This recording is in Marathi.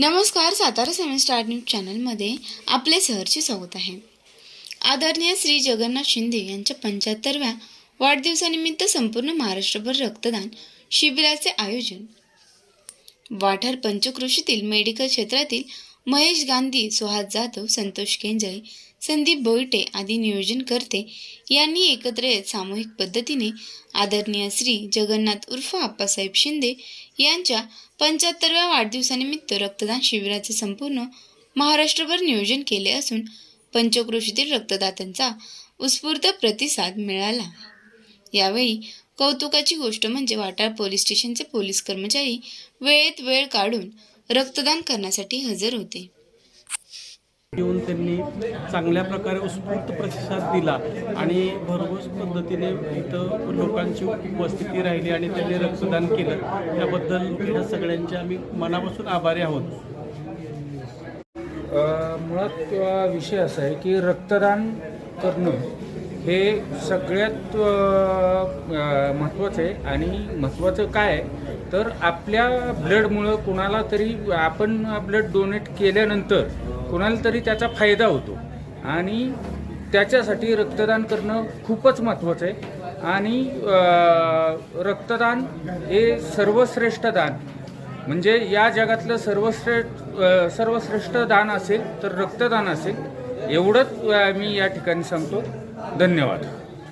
नमस्कार सातारा सेवन स्टार न्यूज चॅनलमध्ये आपले सहर्ष स्वागत आहे. आदरणीय श्री जगन्नाथ शिंदे यांच्या पंच्याहत्तरव्या वाढदिवसानिमित्त संपूर्ण महाराष्ट्रभर रक्तदान शिबिराचे आयोजन. वाठार पंचकृषीतील मेडिकल क्षेत्रातील महेश गांधी सुहास जाधव संतोष केंजळे संदीप बोईटे आदी नियोजनकर्ते यांनी एकत्र येत सामूहिक पद्धतीने आदरणीय श्री जगन्नाथ उर्फ आप्पासाहेब शिंदे यांच्या पंच्याहत्तरव्या वाढदिवसानिमित्त रक्तदान शिबिराचे संपूर्ण महाराष्ट्रभर नियोजन केले असून पंचक्रोशीतील रक्तदात्यांचा उत्स्फूर्त प्रतिसाद मिळाला. यावेळी कौतुकाची गोष्ट म्हणजे वाटाळ पोलीस स्टेशनचे पोलीस कर्मचारी वेळेत वेळ काढून रक्तदान करण्यासाठी हजर होते. येऊन त्यांनी चांगल्या प्रकारे उत्स्फूर्त प्रतिसाद दिला आणि भरघोस पद्धतीने इथं लोकांची उपस्थिती राहिली आणि त्यांनी रक्तदान केलं. त्याबद्दल या सगळ्यांचे आम्ही मनापासून आभारी आहोत. मुळात विषय असा आहे की रक्तदान करणं हे सगळ्यात महत्त्वाचं आहे. आणि महत्त्वाचं काय आहे? तर आपल्या ब्लडमुळं कुणाला तरी आपण ब्लड डोनेट केल्यानंतर कुणाला तरी त्याचा फायदा होतो. आणि त्याच्यासाठी रक्तदान करणं खूपच महत्त्वाचं आहे. आणि रक्तदान हे सर्वश्रेष्ठ दान. म्हणजे या जगातलं सर्वश्रेष्ठ सर्वश्रेष्ठ दान असेल तर रक्तदान असेल. एवढंच मी या ठिकाणी सांगतो. धन्यवाद.